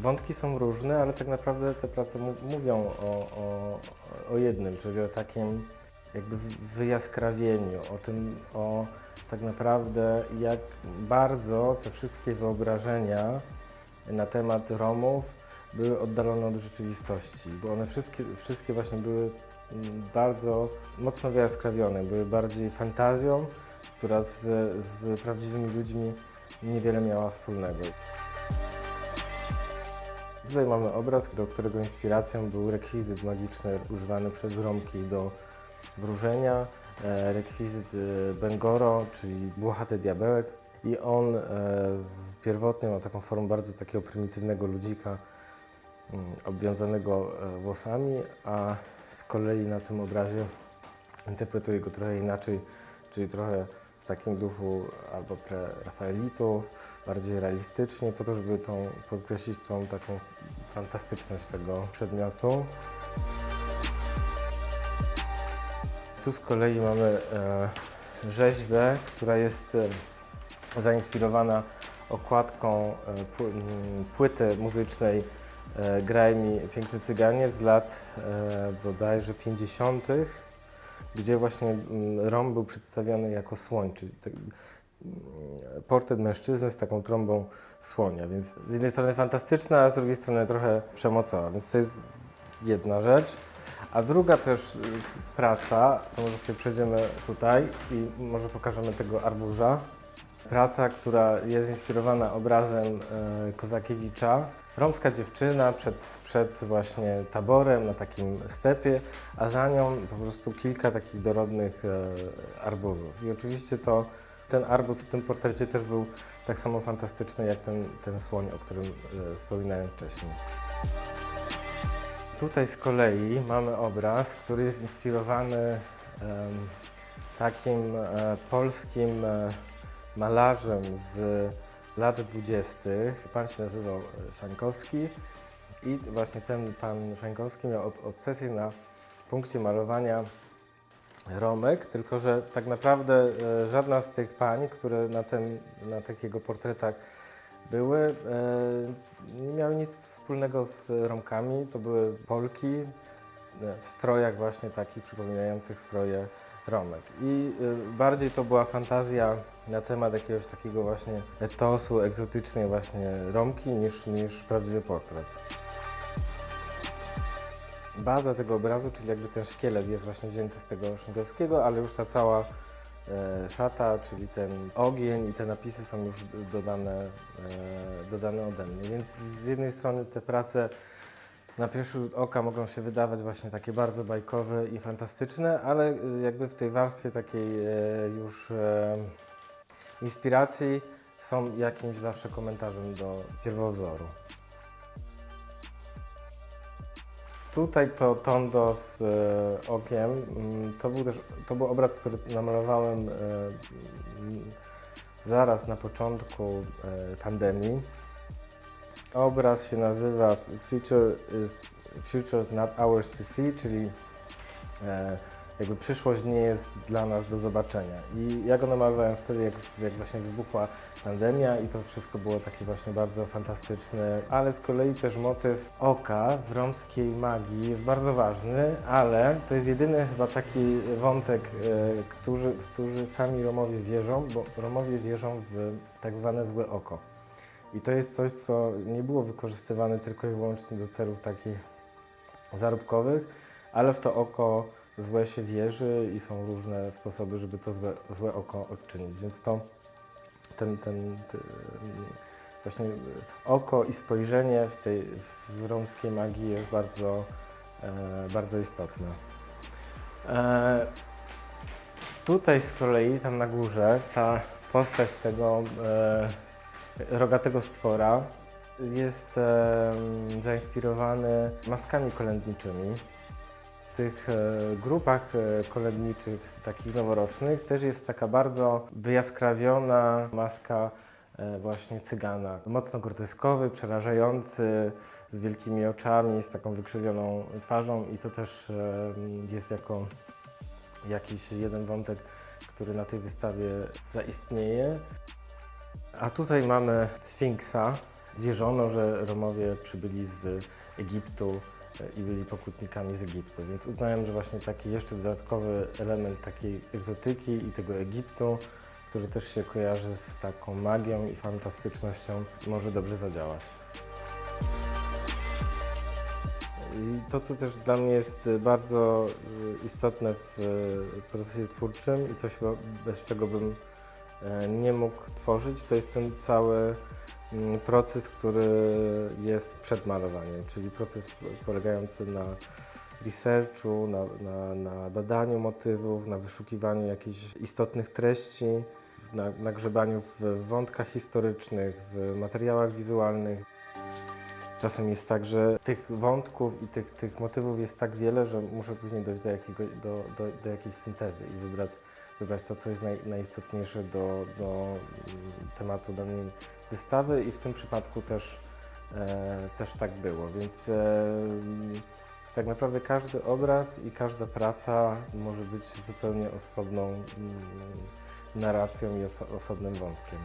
Wątki są różne, ale tak naprawdę te prace mówią o, o, o jednym, czyli o takim jakby wy- wyjaskrawieniu, o tym, o tak naprawdę jak bardzo te wszystkie wyobrażenia na temat Romów były oddalone od rzeczywistości, bo one wszystkie, wszystkie właśnie były mm, bardzo mocno wyjaskrawione, były bardziej fantazją, która z, z prawdziwymi ludźmi niewiele miała wspólnego. Tutaj mamy obraz, do którego inspiracją był rekwizyt magiczny używany przez Romki do wróżenia, e, rekwizyt e, Bengoro, czyli włochaty diabełek. I on e, pierwotnie miał taką formę bardzo takiego prymitywnego ludzika obwiązanego e, włosami, a z kolei na tym obrazie interpretuje go trochę inaczej, czyli trochę w takim duchu albo pre-rafaelitów, bardziej realistycznie, po to, żeby tą, podkreślić tą taką fantastyczność tego przedmiotu. Tu z kolei mamy e, rzeźbę, która jest e, zainspirowana okładką e, płyty muzycznej Graj mi Piękny Cyganie z lat e, bodajże 50., gdzie właśnie mm, Rom był przedstawiony jako słoń, czyli tak, mm, portret mężczyzny z taką trąbą słonia, więc z jednej strony fantastyczna, a z drugiej strony trochę przemocowa, więc to jest jedna rzecz. A druga też y, praca, to może sobie przejdziemy tutaj i może pokażemy tego arbuza. Praca, która jest inspirowana obrazem e, Kozakiewicza. Romska dziewczyna przed, przed właśnie taborem na takim stepie, a za nią po prostu kilka takich dorodnych e, arbuzów. I oczywiście to ten arbuz w tym portrecie też był tak samo fantastyczny jak ten, ten słoń, o którym e, wspominałem wcześniej. Tutaj z kolei mamy obraz, który jest inspirowany em, takim e, polskim e, malarzem z lat 20. Pan się nazywał e, Szańkowski i właśnie ten pan Szańkowski miał ob- obsesję na punkcie malowania Romek, tylko że tak naprawdę e, żadna z tych pań, które na, tym, na takich portretach były, e, nie miały nic wspólnego z Romkami. To były Polki w strojach właśnie takich przypominających stroje Romek. I e, bardziej to była fantazja na temat jakiegoś takiego właśnie etosu, egzotycznej właśnie Romki niż, niż prawdziwy portret. Baza tego obrazu, czyli jakby ten szkielet jest właśnie wzięty z tego Szynkowskiego, ale już ta cała e, szata, czyli ten ogień i te napisy są już dodane, e, dodane ode mnie. Więc z jednej strony te prace na pierwszy rzut oka mogą się wydawać właśnie takie bardzo bajkowe i fantastyczne, ale e, jakby w tej warstwie takiej e, już e, inspiracji są jakimś zawsze komentarzem do pierwowzoru. Tutaj to tondo z okiem. mm, To był też to był obraz, który namalowałem zaraz na początku pandemii. Obraz się nazywa Future is Future is not ours to see, czyli e, jakby przyszłość nie jest dla nas do zobaczenia. I ja go namalowałem wtedy, jak, jak właśnie wybuchła pandemia i to wszystko było takie właśnie bardzo fantastyczne, ale z kolei też motyw oka w romskiej magii jest bardzo ważny, ale to jest jedyny chyba taki wątek, e, w który sami Romowie wierzą, bo Romowie wierzą w tak zwane złe oko. I to jest coś, co nie było wykorzystywane tylko i wyłącznie do celów takich zarobkowych, ale w to oko złe się wierzy i są różne sposoby, żeby to złe, złe oko odczynić. Więc to ten, ten, ty- właśnie oko i spojrzenie w tej w romskiej magii jest bardzo, e, bardzo istotne. E, tutaj z kolei, tam na górze, ta postać tego e, rogatego stwora jest e, zainspirowany maskami kolędniczymi. W tych e, grupach e, kolędniczych, takich noworocznych, też jest taka bardzo wyjaskrawiona maska e, właśnie cygana. Mocno groteskowy, przerażający, z wielkimi oczami, z taką wykrzywioną twarzą i to też e, jest jako jakiś jeden wątek, który na tej wystawie zaistnieje. A tutaj mamy Sfinksa. Wierzono, że Romowie przybyli z Egiptu e, i byli pokutnikami z Egiptu, więc uznałem, że właśnie taki jeszcze dodatkowy element takiej egzotyki i tego Egiptu, który też się kojarzy z taką magią i fantastycznością, może dobrze zadziałać. I to, co też dla mnie jest bardzo y, istotne w y, procesie twórczym i coś, bez czego bym e, nie mógł tworzyć, to jest ten cały mm, proces, który jest przed malowaniem, czyli proces polegający na researchu, na, na, na badaniu motywów, na wyszukiwaniu jakichś istotnych treści, na, na grzebaniu w wątkach historycznych, w materiałach wizualnych. Czasem jest tak, że tych wątków i tych, tych motywów jest tak wiele, że muszę później dojść do, jakiego, do, do, do jakiejś syntezy i wybrać, wybrać to, co jest naj, najistotniejsze do, do mm, tematu danej wystawy i w tym przypadku też, e, też tak było. Więc e, tak naprawdę każdy obraz i każda praca może być zupełnie osobną mm, narracją i oso, osobnym wątkiem.